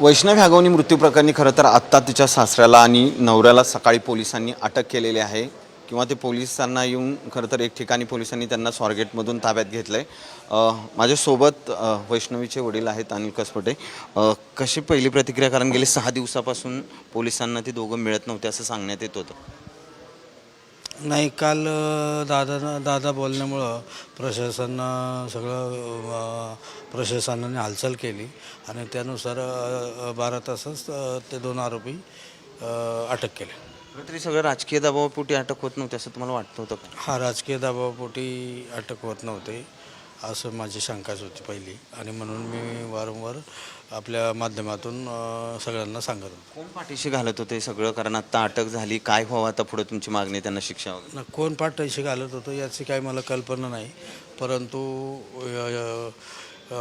वैष्णवी हागवणी मृत्यू प्रकरणी खरं तर आत्ता तिच्या सासऱ्याला आणि नवऱ्याला सकाळी पोलिसांनी अटक केलेली आहे. किंवा ते पोलिसांना येऊन खरं तर एक ठिकाणी पोलिसांनी त्यांना स्वारगेटमधून ताब्यात घेतलं आहे माझ्यासोबत वैष्णवीचे वडील आहेत अनिल कसपटे. कशी पहिली प्रतिक्रिया? कारण गेले सहा दिवसापासून पोलिसांना ते दोघं मिळत नव्हते असं सांगण्यात येत होतं. नाही काल दादा दादा बोलल्यामुळं प्रशासन सगळं प्रशासनाने हालचाल केली आणि त्यानुसार बारा तासच ते दोन आरोपी अटक केले. तरी सगळं राजकीय दबावापोटी अटक होत नव्हते असं तुम्हाला वाटतं होतं हा राजकीय दबावापोटी अटक होत नव्हते. असं माझी शंकाच होती पहिली. आणि म्हणून मी वारंवार आपल्या माध्यमातून अ, सगळ्यांना सांगत होतो. कोण पाठीशी घालत होते सगळं? कारण आत्ता अटक झाली. काय व्हावं आता पुढे तुमची मागणी त्यांना शिक्षा वगैरे? न कोण पाठीशी घालत होतं याची काही मला कल्पना नाही. परंतु अ, अ,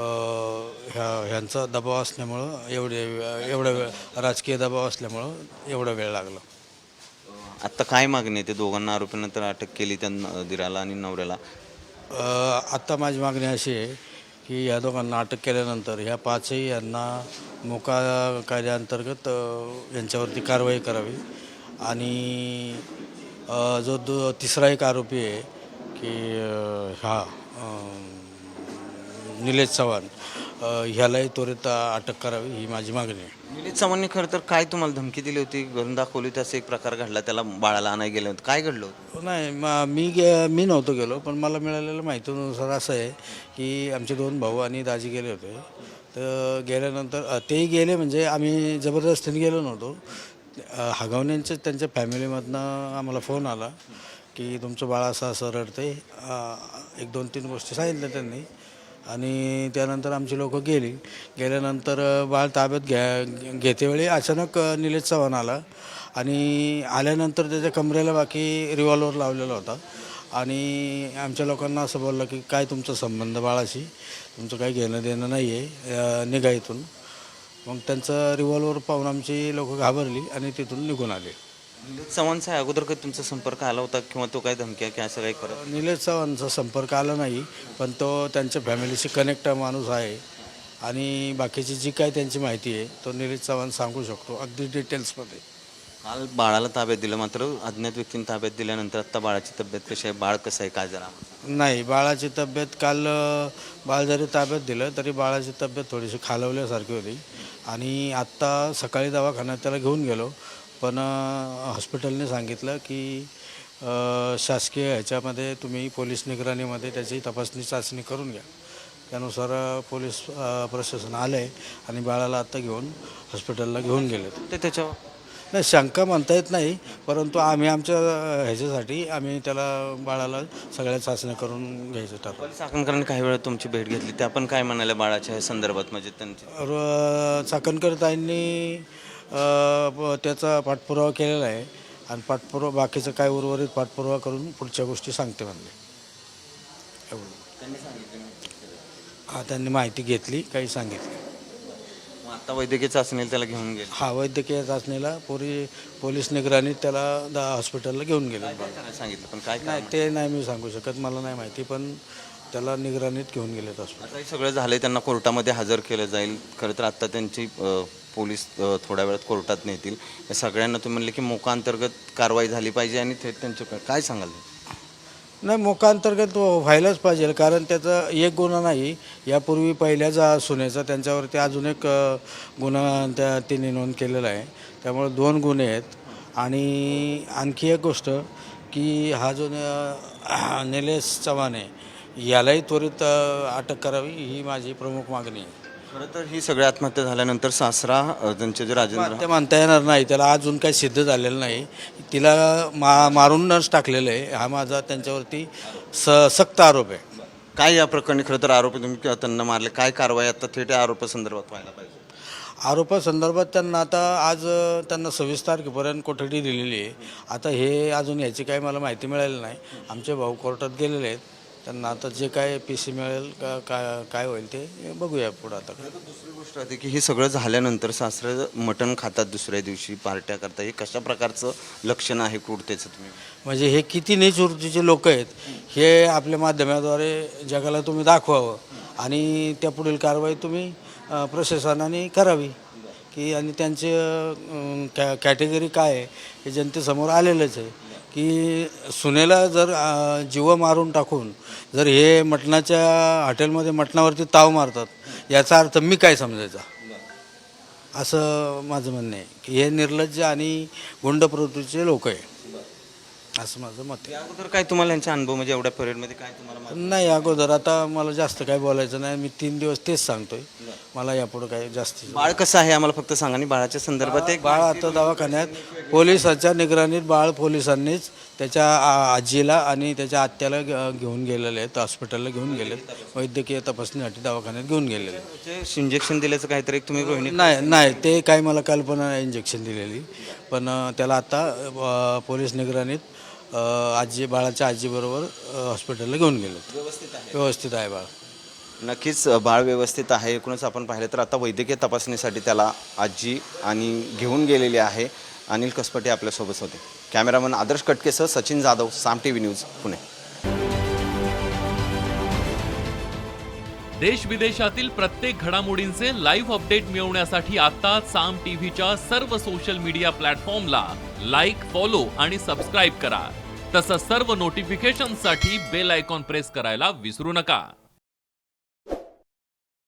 ह्या ह्यांचा दबाव असल्यामुळं एवढे एवढा वेळ राजकीय दबाव असल्यामुळं एवढा वेळ लागला. आत्ता काय मागणी आहे? ते दोघांना आरोपींना तर अटक केली त्यांना दिराला आणि नवऱ्याला. आत्ता माझी मागणी अशी आहे की या दोघांना अटक केल्यानंतर ह्या पाचही यांना मोका कायद्याअंतर्गत यांच्यावरती कारवाई करावी. आणि जो दो तिसरा एक आरोपी आहे की हा निलेश चव्हाण ह्यालाही त्वरित अटक करावी ही माझी मागणी आहे. निलेश चव्हाणने खरं तर काय तुम्हाला धमकी दिली होती? घरून दाखवली होती असं एक प्रकार घडला त्याला बाळाला आणाय गेलं होतं. काय घडलं होतं? नाही म मी गे मी नव्हतो गेलो पण मला मिळालेल्या माहितीनुसार असं आहे की आमचे दोन भाऊ आणि दाजी गेले होते. तर गेल्यानंतर अ, तेही गेले म्हणजे आम्ही जबरदस्तीने गेलो नव्हतो. अ, हगवण्यांचे त्यांच्या फॅमिलीमधनं आम्हाला फोन आला की तुमचं बाळ असं असं रडते एक दोन तीन गोष्टी सांगितल्या त्यांनी. आणि त्यानंतर आमची लोकं गेली. गेल्यानंतर बाळ ताब्यात घ्या घेतेवेळी अचानक निलेश चव्हाण आला. आणि आल्यानंतर त्याच्या कमरेला बाकी रिव्हॉल्वर लावलेला होता. आणि आमच्या लोकांना असं बोललं की काय तुमचा संबंध बाळाशी? तुमचं काही घेणं देणं नाही आहे निघा इथून. मग त्यांचं रिव्हॉल्वर पाहून आमची लोकं घाबरली आणि तिथून निघून आले. निलेश चव्हाणचा आहे अगोदर कधी तुमचा संपर्क आला होता किंवा तो काय धमक्या की असं काही करत? निलेश चव्हाणचा संपर्क आला नाही पण तो त्यांच्या फॅमिलीशी कनेक्ट माणूस आहे. आणि बाकीची जी काय त्यांची माहिती आहे तो निलेश चव्हाण सांगू शकतो अगदी डिटेल्समध्ये काल बाळाला ताब्यात दिलं मात्र अज्ञात व्यक्तीने ताब्यात दिल्यानंतर आत्ता बाळाची तब्येत कशी आहे? बाळ कसं आहे? काय जरा नाही बाळाची तब्येत काल अ, बाळ जरी ताब्यात दिलं तरी बाळाची तब्येत थोडीशी खालवल्यासारखी होती. आणि आत्ता सकाळी दवाखान्यात त्याला घेऊन गेलो. पण हॉस्पिटलने सांगितलं की शासकीय ह्याच्यामध्ये तुम्ही पोलीस निगराणीमध्ये त्याची तपासणी चाचणी करून घ्या. त्यानुसार पोलीस प्रशासन आलं आहे आणि बाळाला आत्ता घेऊन हॉस्पिटलला घेऊन गेलेत. ते त्याच्यावर? नाही शंका म्हणता येत नाही परंतु आम्ही आमच्या ह्याच्यासाठी आम्ही त्याला बाळाला सगळ्या चाचण्या करून घ्यायचं पोलीस चाकणकरांनी काही वेळा तुमची भेट घेतली त्या पण काय म्हणाल्या बाळाच्या संदर्भात म्हणजे त्यांची? चाकणकर ताईंनी त्याचा पाठपुरावा केलेला आहे. आणि पाठपुरावा बाकीचं काय उर्वरित पाठपुरावा करून पुढच्या गोष्टी सांगते म्हणले. एवढं. हा त्यांनी माहिती घेतली काही सांगितली मग आता वैद्यकीय चाचणीला त्याला घेऊन गेले. हा वैद्यकीय चाचणीला पोरी पोलीस निगराणीत त्याला दा हॉस्पिटलला घेऊन गेले. सांगितलं? पण काय नाही ते नाही मी सांगू शकत मला नाही माहिती पण त्याला निगराणीत घेऊन आता हे सगळं झालंय त्यांना कोर्टामध्ये हजर केलं जाईल. खरं तर आत्ता त्यांची अ, पोलीस अ, थोड्या वेळात कोर्टात नेतील. या सगळ्यांना तुम्ही म्हणले की मोका अंतर्गत कारवाई झाली पाहिजे आणि थेट त्यांच्या काय सांगाल? नाही मोकांतर्गत व्हायलाच पाहिजे कारण त्याचा एक गुन्हा नाही. यापूर्वी पहिल्या जा सुनेचा त्यांच्यावरती अजून एक अ, गुन्हा त्या तिने नोंद केलेला आहे. त्यामुळे दोन गुन्हे आहेत. आणि आणखी एक गोष्ट की हा जो न- निलेश चव्हाण आहे यालाही त्वरित अटक करावी ही माझी प्रमुख मागणी आहे. खरं तर ही सगळी आत्महत्या झाल्यानंतर सासरा अ, त्यांचे जे राजेंद्र ते म्हणता येणार नाही त्याला अजून काही सिद्ध झालेलं नाही. तिला मा मारूनच टाकलेलं आहे. हा माझा त्यांच्यावरती स सक्त आरोप आहे. काय या प्रकरणी खरं तर आरोपी तुम्ही त्यांना मारले? काय कारवाई आता थेट या आरोपासंदर्भात व्हायला पाहिजे? आरोपासंदर्भात त्यांना आता आज अ, त्यांना सव्वीस तारखेपर्यंत कोठडी दिलेली आहे. आता हे अजून याची काही मला माहिती मिळाली नाही. आमचे भाऊ कोर्टात गेलेले आहेत. त्यांना आता जे काय पी सी मिळेल का काय काय होईल ते बघूया पुढं आता. दुसरी गोष्ट होती की हे सगळं झाल्यानंतर सासरे जण खातात दुसऱ्या दिवशी पार्ट्या करतात. हे कशा प्रकारचं लक्षण आहे क्रूरतेचं तुम्ही? म्हणजे हे किती नीच वृत्तीचे लोक आहेत हे आपल्या माध्यमाद्वारे जगाला तुम्ही दाखवावं आणि त्या पुढील कारवाई तुम्ही अ, प्रशासनाने करावी. की आणि त्यांचे अं, कॅ कॅटेगरी काय आहे हे जनतेसमोर आलेलंच आहे. की सुनेला जर अं, जीव मारून टाकून जर हे मटणाच्या हॉटेलमध्ये मटणावरती ताव मारतात याचा अर्थ मी काय समजायचा? असं माझं म्हणणं आहे की हे निर्लज्ज आणि गुंड प्रवृत्तीचे लोक आहे. असं माझं मत आहे. या अगोदर काय तुम्हाला यांचा अनुभव म्हणजे एवढ्या पिरियडमध्ये काय तुम्हाला माहिती? नाही अगोदर आता मला जास्त काय बोलायचं नाही. मी तीन दिवस तेच सांगतोय. मला यापुढं काय जास्त बाळ कसं आहे? आम्हाला फक्त सांगा आणि बाळाच्या संदर्भात एक बाळ आता दवाखान्यात. पोलिसाच्या निगराणीत बाळ पोलिसांनीच त्याच्या आ- आजीला आणि त्याच्या आत्याला घे- घेऊन गेलेले आहेत हॉस्पिटलला घेऊन गेलेत. वैद्यकीय तपासणीसाठी दवाखान्यात घेऊन गेलेले आहेत. इंजेक्शन दिल्याचं काहीतरी एक तुम्ही रोहिणी नाही नाही ते काही मला कल्पना नाही इंजेक्शन दिलेली. पण अं, त्याला आता अं, पोलीस निगराणीत अं, आजी बाळाच्या आजीबरोबर अं, हॉस्पिटलला घेऊन गेले व्यवस्थित आहे. व्यवस्थित आहे बाळ. नक्कीच बाळ व्यवस्थित आहे. एकूणच आपण पाहिलं तर आता वैद्यकीय तपासणीसाठी त्याला आजी आणि घेऊन गेलेली आहे. अनिल कसपटे आपल्यासोबत होते. Cameraman Adarsh कटकेसह Sachin Jadhav Saam T V news Pune. देश विदेशातील प्रत्येक घडामोडींचे लाईव्ह अपडेट मिळवण्यासाठी आता साम टीव्हीच्या सर्व सोशल मीडिया प्लॅटफॉर्मला लाईक फॉलो आणि सबस्क्राईब करा. तसंच सर्व नोटिफिकेशनसाठी बेल आयकॉन प्रेस करायला विसरू नका.